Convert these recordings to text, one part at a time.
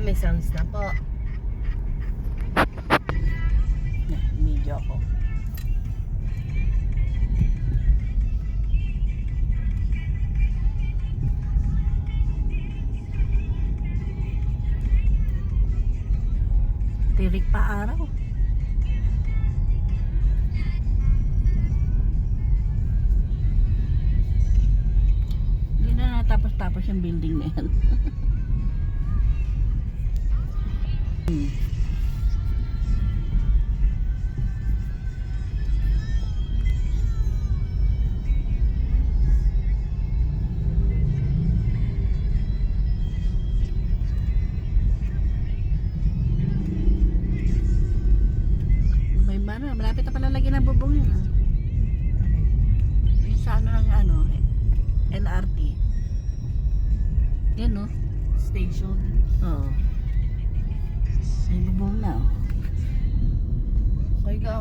Ay, may sounds na po. Medyo ako. Tirik pa araw. Hindi na natapos-tapos yung building na yan. Hmm.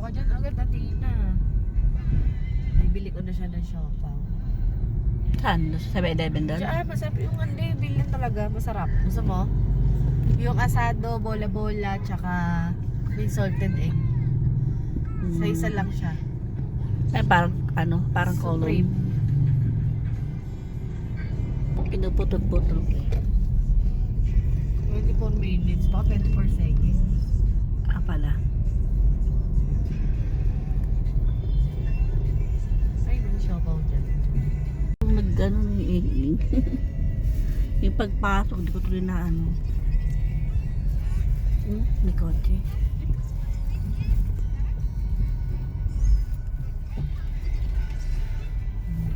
Ka dyan agad, Atina. Bibili ko na siya ng siopaw. Saan? Sa 7-Eleven doon? Diyan, ah, masarap yung hindi, bilhin talaga, masarap. Gusto mo? Yung asado, bola-bola, tsaka may salted egg. Sa isa lang siya. Ay, parang ano, parang column. Supreme. Pinuputol-putol. 24 minutes, baka 24 seconds. Ah, pala. Siopaw dyan. Kung nag-ano ni yung pagpasok, di ko tuloy na ano. Hmm, may kotse.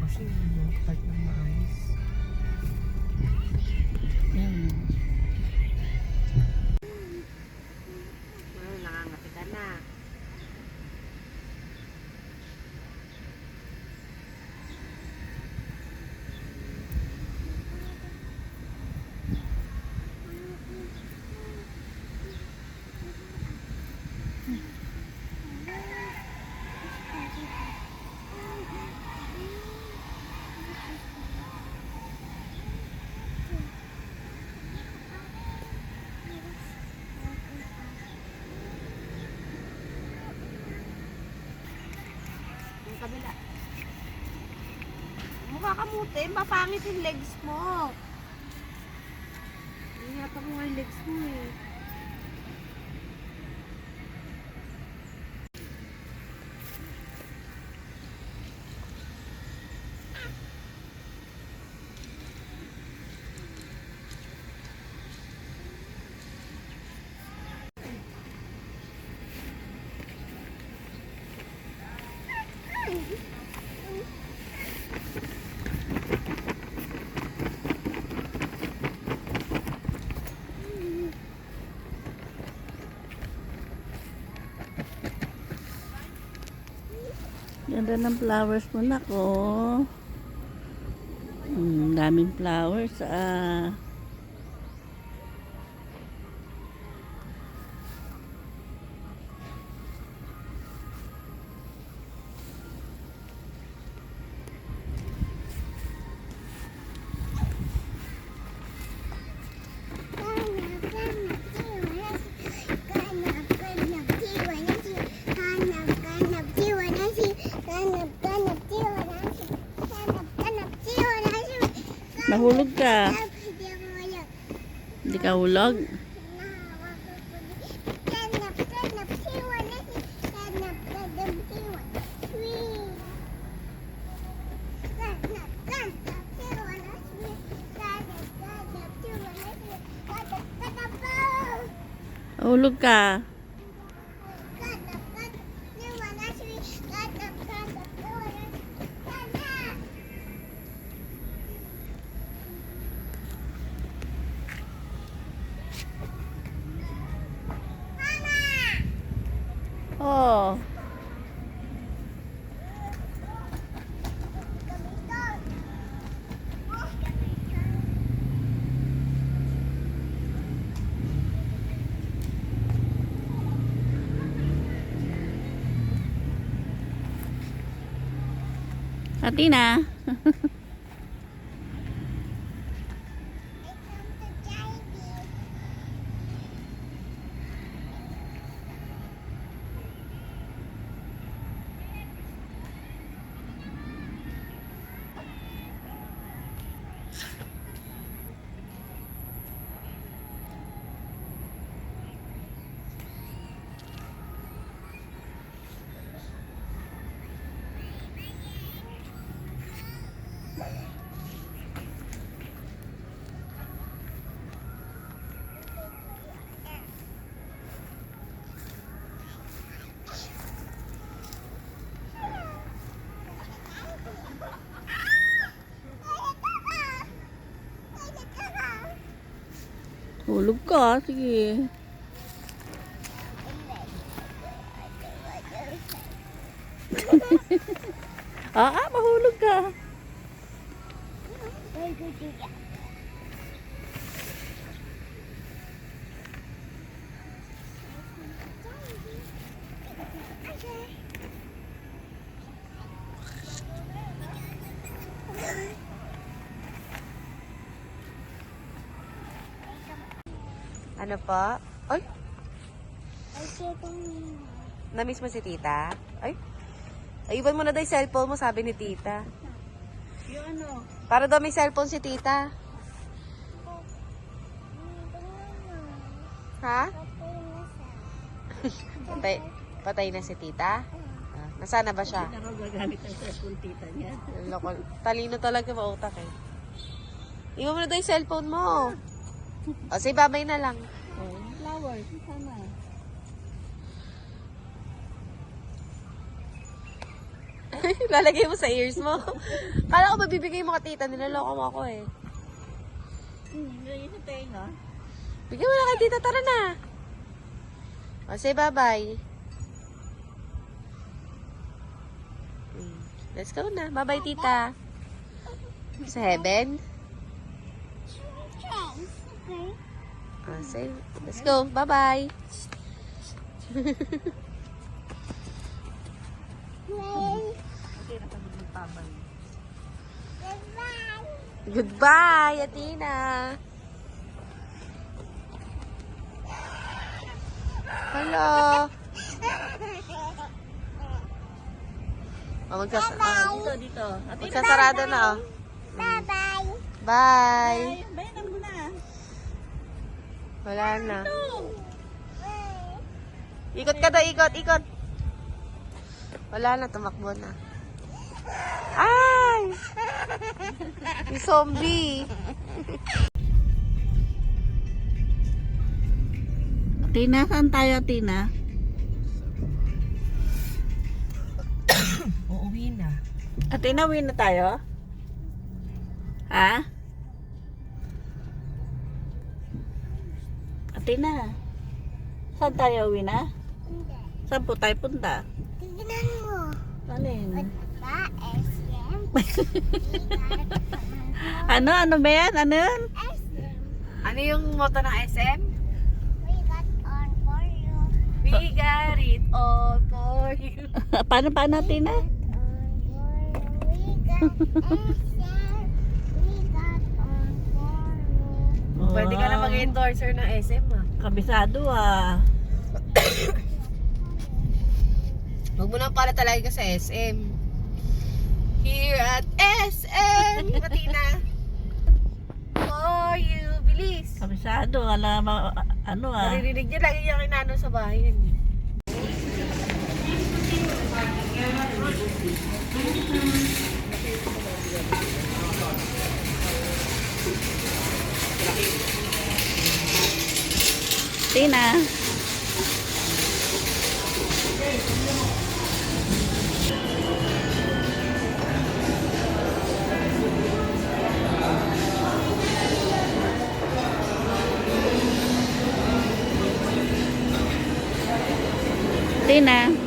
Kasi, yung part ng maayos. Yan. Well, nakangati ka na. Yung kabila. Mute, mapangit yung legs mo. Ingatan mo nga yung legs mo eh. Ganda ng flowers mo na ko. Hmm, daming flowers ah. Nahulog ka. Hindi ka hulog. Nahulog ka. Atina. Hulog ka, sige. ah, ah, mahulog ka. Ano pa? Ay, namiss mo si tita? Ay, ayuban mo na daw yung cellphone mo, sabi ni tita. Yung ano? Para daw may cellphone si tita. Ha? Patay, patay na si tita? Ah, nasaan na ba siya? Hindi na gagamit ang cellphone tita niya. Loko, talino talaga mautak eh. Iwan mo na daw yung cellphone mo. O, say babay na lang. Flowers, sana. Lalagay mo sa ears mo. Kala ko mabibigay mo ka tita, niloloko mo ako eh. Hmm, yun sa tenga. Bigyan mo na kay tita, tara na. O, say bye-bye. Mm, Let's go na. Bye-bye, tita. Sa heaven? Ah, say, let's go. Bye-bye. Goodbye, Athena. Hello. Oh, magsas ah, Dito, dito. Ate, magsasarado na, oh. Bye-bye. Bye. Ay, bayanan mo na. Wala na. Ikot ka daw, ikot, ikot. Wala na, tumakbo na. Ay! Yung zombie. Tina, saan tayo, Tina? Uuwi na. Atina, win na tayo? Ha? Atina, saan tayo uwi na? Saan po tayo punta? Tignan mo. Alin? Ba, SM? Ano? Ano ba yan? Ano yan? SM. Ano yung motto ng SM? We got on for you. We got it all for you. paano, paano, Tina? On for you. We got SM. We got on for you. Pwede ka na mag-endorser ng SM ah. Kabisado ah. Huwag mo nang pala talaga sa SM. Here at SM, Matina. For you, bilis. Kabisado. Ala, ma, ano ah. Naririnig niya lagi yung kinano sa bahay yun. eh. Tina. Tina.